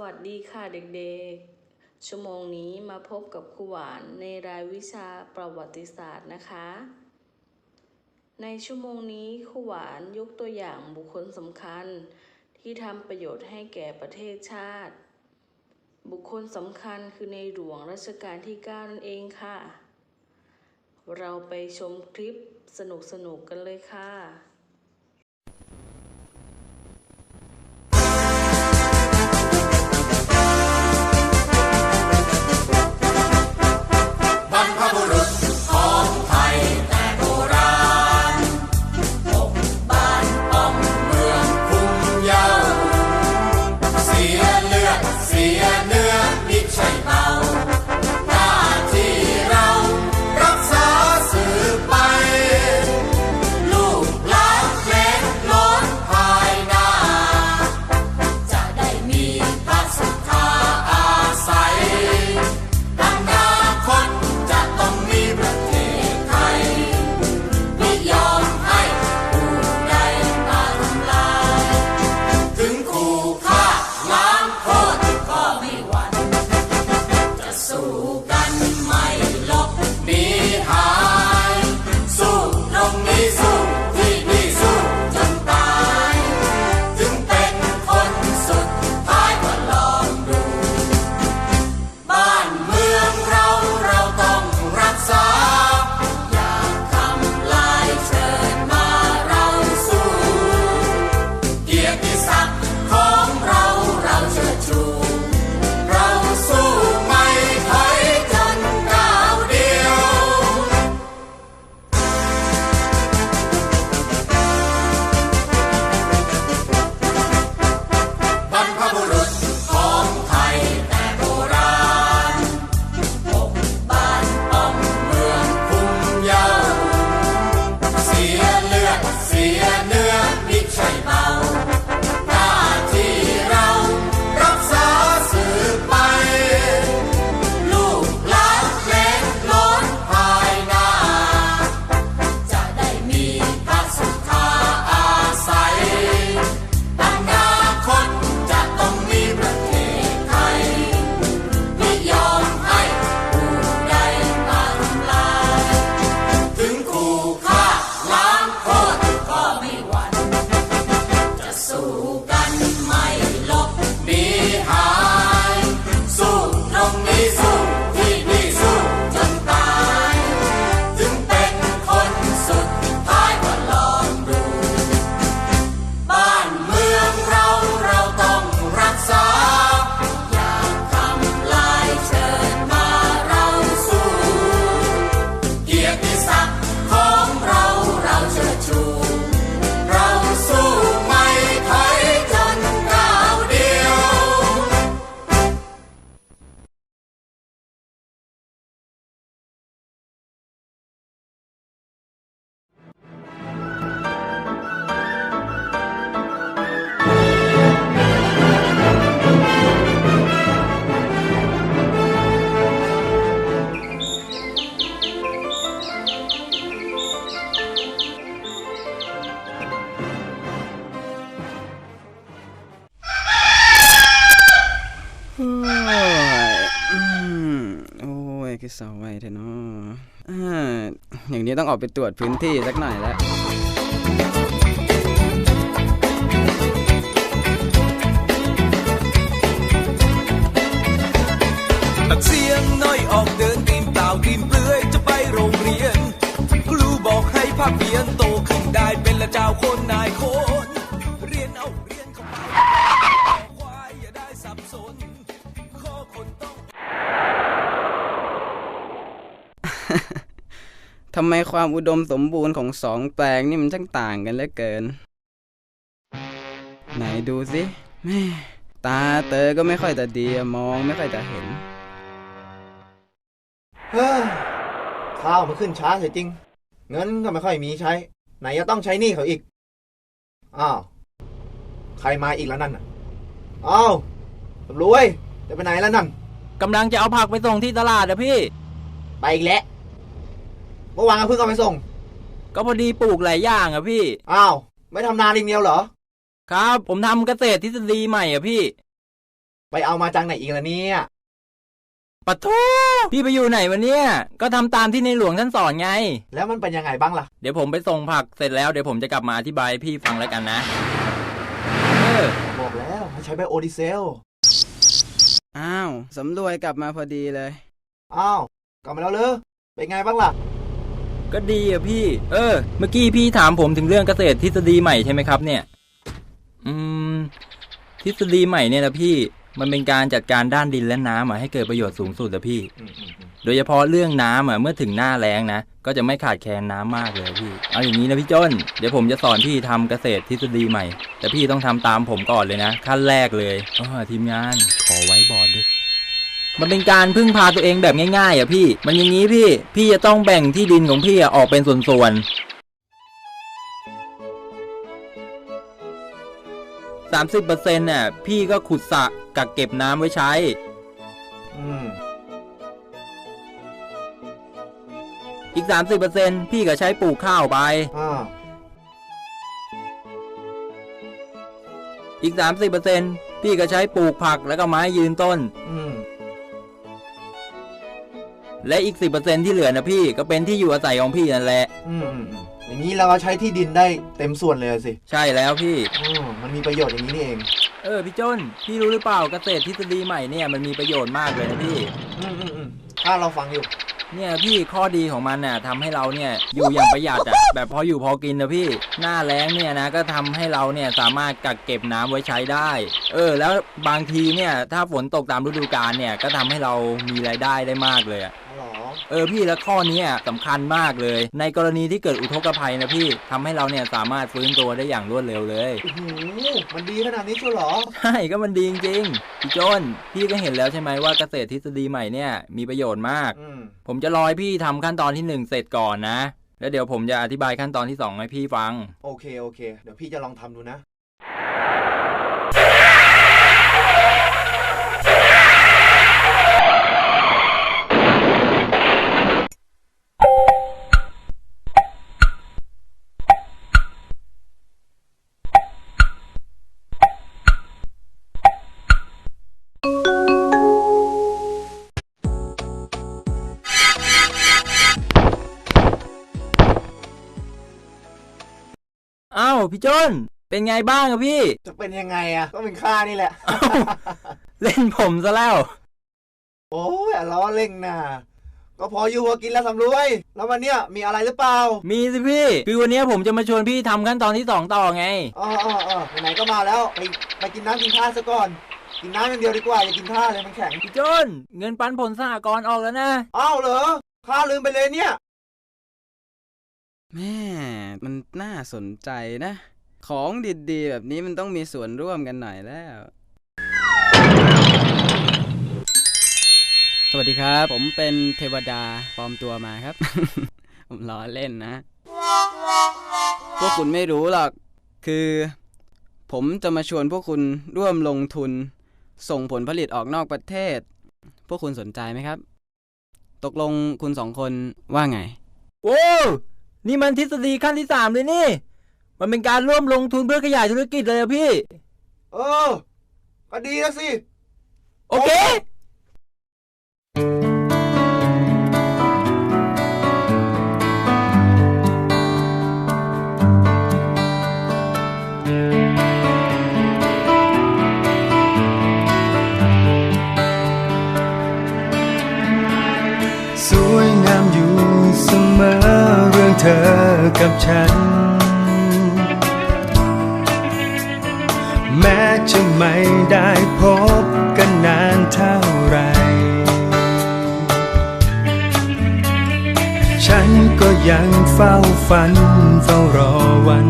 วัสดีค่ะเด็กๆ ชั่วโมงนี้มาพบกับครูหวานในรายวิชาประวัติศาสตร์นะคะ ในชั่วโมงนี้ครูหวานยกตัวอย่างบุคคลสำคัญ ที่ทำประโยชน์ให้แก่ประเทศชาติ บุคคลสำคัญคือในหลวงรัชกาลที่ 9 นั่นเองค่ะ เราไปชมคลิปสนุกๆกันเลยค่ะ สาไว้เถอะเนาะอย่างนี้ต้องออกไปตรวจพื้นที่สักหน่อยแล้ว ทำไมความอุดมสมบูรณ์ของสองแปลงนี่มันช่างต่างกันเหลือเกิน ไหนดูสิแม่ตาเตอก็ไม่ค่อยจะดีอะมองไม่ค่อยจะเห็น เฮ้ยข้าวมันขึ้นช้าเสียจริง เงินก็ไม่ค่อยมีใช้ ไหนจะต้องใช้หนี้เขาอีก อ้าว ใครมาอีกแล้วนั่นน่ะอ้าวสำรวย จะไปไหนแล้วนั่น กำลังจะเอาผักไปส่งที่ตลาดอะพี่ ไปอีกแล้ว เมื่อวานก็เพิ่งเอาไปส่ง ก็พอดีปลูกหลายอย่างอะพี่ อ้าว ไม่ทำนาอีกเดียวเหรอ ครับ ผมทำเกษตรทฤษฎีใหม่อะพี่ไปเอามาจากไหนอีกล่ะเนี่ยปะโทพี่ไปอยู่ไหนวะเนี่ย ก็ทำตามที่ในหลวงท่านสอนไง แล้วมันเป็นยังไงบ้างล่ะ เดี๋ยวผมไปส่งผักเสร็จแล้วเดี๋ยวผมจะกลับมาอธิบายให้พี่ฟังแล้วกันนะ เออ บอกแล้วให้ใช้ไบโอดีเซล อ้าว สำรวยกลับมาพอดีเลย อ้าว กลับมาแล้วเลยเป็นไงบ้างล่ะ ก็ดีอะพี่ เออ เมื่อกี้พี่ถามผมถึงเรื่องเกษตรทฤษฎีใหม่ใช่ไหมครับ เนี่ย อืม ทฤษฎีใหม่เนี่ยนะพี่ มันเป็นการจัดการด้านดินและน้ำอะให้เกิดประโยชน์สูงสุดอะพี่ โดยเฉพาะเรื่องน้ำอะเมื่อถึงหน้าแล้งนะ ก็จะไม่ขาดแคลนน้ำมากเลยพี่ เอาอย่างนี้นะพี่จ้น เดี๋ยวผมจะสอนพี่ทำเกษตรทฤษฎีใหม่ แต่พี่ต้องทำตามผมก่อนเลยนะ ขั้นแรกเลยเออทีมงานขอไว้บอร์ดด้วย มันเป็นการพึ่งพาตัวเองแบบง่ายๆอะพี่ มันอย่างนี้พี่ พี่จะต้องแบ่งที่ดินของพี่อะออกเป็นส่วนๆสามสิบเปอร์เซ็นต์น่ะพี่ก็ขุดสระกักเก็บน้ำไว้ใช้ อืม อีก30%พี่ก็ใช้ปลูกข้าวไป อ่า อีก30%พี่ก็ใช้ปลูกผักแล้วก็ไม้ยืนต้น อืม และอีก 10%ที่เหลือนะพี่ก็เป็นที่อยู่อาศัยของพี่นั่นแหละอืมอืมอืมอย่างนี้เราก็ใช้ที่ดินได้เต็มส่วนเลยสิใช่แล้วพี่ อืมมันมีประโยชน์อย่างนี้นี่เองเออพี่จ้นพี่รู้หรือเปล่าเกษตรทฤษฎีใหม่เนี่ยมันมีประโยชน์มากเลยนะพี่ อืมอืมอืมถ้าเราฟังอยู่ เนี่ยพี่ข้อดีของมันน่ะทำให้เราเนี่ยอยู่อย่างประหยัดอะแบบพออยู่พอกินนะพี่ หน้าแล้งเนี่ยนะก็ทำให้เราเนี่ยสามารถกักเก็บน้ำไว้ใช้ได้ เออ แล้วบางทีเนี่ยถ้าฝนตกตามฤดูกาลเนี่ยก็ทำให้เรามีรายได้ได้มากเลยอะ หรอ เออพี่แล้วข้อนี้อะสำคัญมากเลย ในกรณีที่เกิดอุทกภัยนะพี่ทำให้เราเนี่ยสามารถฟื้นตัวได้อย่างรวดเร็วเลยโอ้โหมันดีขนาดนี้ชัวร์เหรอใช่ก็มันดีจริงๆพี่โจนพี่ก็เห็นแล้วใช่ไหมว่าเกษตรทฤษฎีใหม่เนี่ยมีประโยชน์มากอืมผมจะรอให้พี่ทำขั้นตอนที่หนึ่งเสร็จก่อนนะแล้วเดี๋ยวผมจะอธิบายขั้นตอนที่สองให้พี่ฟัง โอเค โอเค เดี๋ยวพี่จะลองทำดูนะ อ้าวพี่โจนเป็นไงบ้างอะพี่ จะเป็นยังไงอะก็เป็นข้านี่แหละเล่นผมซะแล้ว โอ้ยล้อเล่งนะก็พออยู่พอกินแล้วสำรวย แล้ววันเนี้ยมีอะไรหรือเปล่ามีสิพี่คือวันนี้ผมจะมาชวนพี่ทำขั้นตอนที่สองต่อไง อ๋ออ๋ออ๋อไหนๆก็มาแล้วไปไปกินน้ำกินท่าซะก่อน กินน้ำอย่างเดียวดีกว่าอย่ากินท่าเลยมันแข็งพี่โจนเงินปันผลสหกรณ์ออกแล้วนะ อ้าวเหรอข้าลืมไปเลยเนี่ย แม่มันน่าสนใจนะ ของดีๆ แบบนี้มันต้องมีส่วนร่วมกันหน่อยแล้ว สวัสดีครับ ผมเป็นเทวดาปลอมตัวมาครับ ผมล้อเล่นนะ พวกคุณไม่รู้หรอก คือ ผมจะมาชวนพวกคุณร่วมลงทุน ส่งผลผลิตออกนอกประเทศ พวกคุณสนใจไหมครับ ตกลงคุณสองคนว่าไงโอ้ นี่มันทฤษฎีขั้นที่สามเลยนี่ มันเป็นการร่วมลงทุนเพื่อขยายธุรกิจเลยอะพี่ เออก็ดีแล้วสิ โอเค กับฉัน แม้จะไม่ได้พบกันนานเท่าไร ฉันก็ยังเฝ้าฝันเฝ้ารอวัน